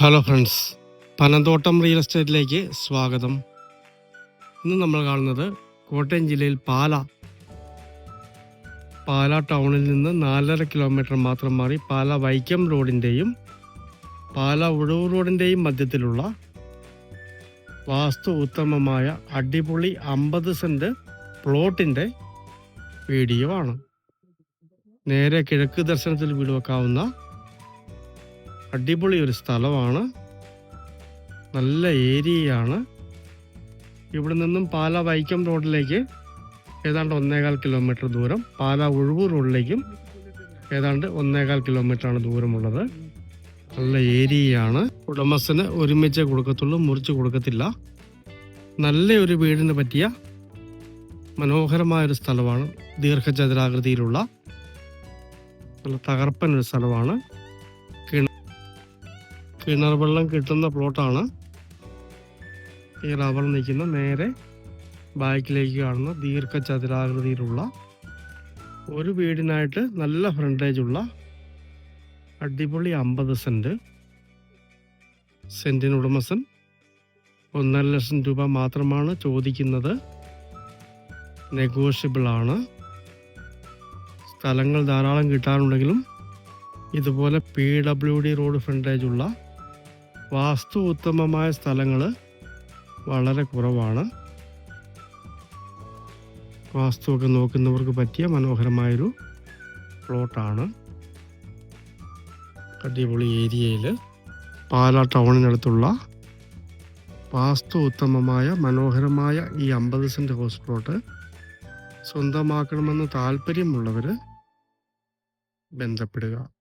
Hello friends Panamthottam real എസ്റ്റേറ്റിലേക്ക് സ്വാഗതം. ഇന്ന് നമ്മൾ കാണുന്നത് കോട്ടയം ജില്ലയിൽ പാല. പാല ടൗണിൽ നിന്ന് നാലര കിലോമീറ്റർ മാത്രം മാറി പാല വൈക്കം റോഡിന്റെയും പാല ഉഴവൂർ റോഡിന്റെയും മധ്യത്തിലുള്ള വാസ്തു ഉത്തമമായ അടിപൊളി അമ്പത് സെന്റ് പ്ലോട്ടിന്റെ വീഡിയോ ആണ്. നേരെ കിഴക്ക് ദർശനത്തിൽ വീട് വെക്കാവുന്ന അടിപൊളി ഒരു സ്ഥലമാണ്. നല്ല ഏരിയയാണ്. ഇവിടെ നിന്നും പാല വൈക്കം റോഡിലേക്ക് ഏതാണ്ട് ഒന്നേകാൽ കിലോമീറ്റർ ദൂരം പാല ഉഴുവൂർ റോഡിലേക്കും ഏതാണ്ട് ഒന്നേകാൽ കിലോമീറ്ററാണ് ദൂരമുള്ളത്. നല്ല ഏരിയയാണ്. ഉടമസ്ഥന് ഒരുമിച്ച് കൊടുക്കത്തുള്ളൂ മുറിച്ച് കൊടുക്കത്തില്ല. നല്ല ഒരു വീടിന് പറ്റിയ മനോഹരമായൊരു സ്ഥലമാണ്. ദീർഘചതുരാകൃതിയിലുള്ള നല്ല തകർപ്പൻ ഒരു സ്ഥലമാണ്. കിണർ വെള്ളം കിട്ടുന്ന പ്ലോട്ടാണ്. ഈ റബ്ബർ നിൽക്കുന്ന നേരെ ബാക്കിലേക്ക് കാണുന്ന ദീർഘചതുരാകൃതിയിലുള്ള ഒരു വീടിനായിട്ട് നല്ല ഫ്രണ്ടേജ് ഉള്ള അടിപൊളി അമ്പത് സെന്റ് സെന്റിന് ഉടമസ്ഥൻ ഒന്നര ലക്ഷം രൂപ മാത്രമാണ് ചോദിക്കുന്നത്. നെഗോഷ്യബിൾ ആണ്. സ്ഥലങ്ങൾ ധാരാളം കിട്ടാനുണ്ടെങ്കിലും ഇതുപോലെ P W D road frontage ഉള്ള വാസ്തു ഉത്തമമായ സ്ഥലങ്ങൾ വളരെ കുറവാണ്. വാസ്തുവൊക്കെ നോക്കുന്നവർക്ക് പറ്റിയ മനോഹരമായൊരു പ്ലോട്ടാണ്. അടിപൊളി ഏരിയയിൽ പാലാ ടൗണിനടുത്തുള്ള വാസ്തു ഉത്തമമായ മനോഹരമായ ഈ അമ്പത് സെന്റ് ഹൗസ് പ്ലോട്ട് സ്വന്തമാക്കണമെന്ന് താല്പര്യമുള്ളവർ ബന്ധപ്പെടുക.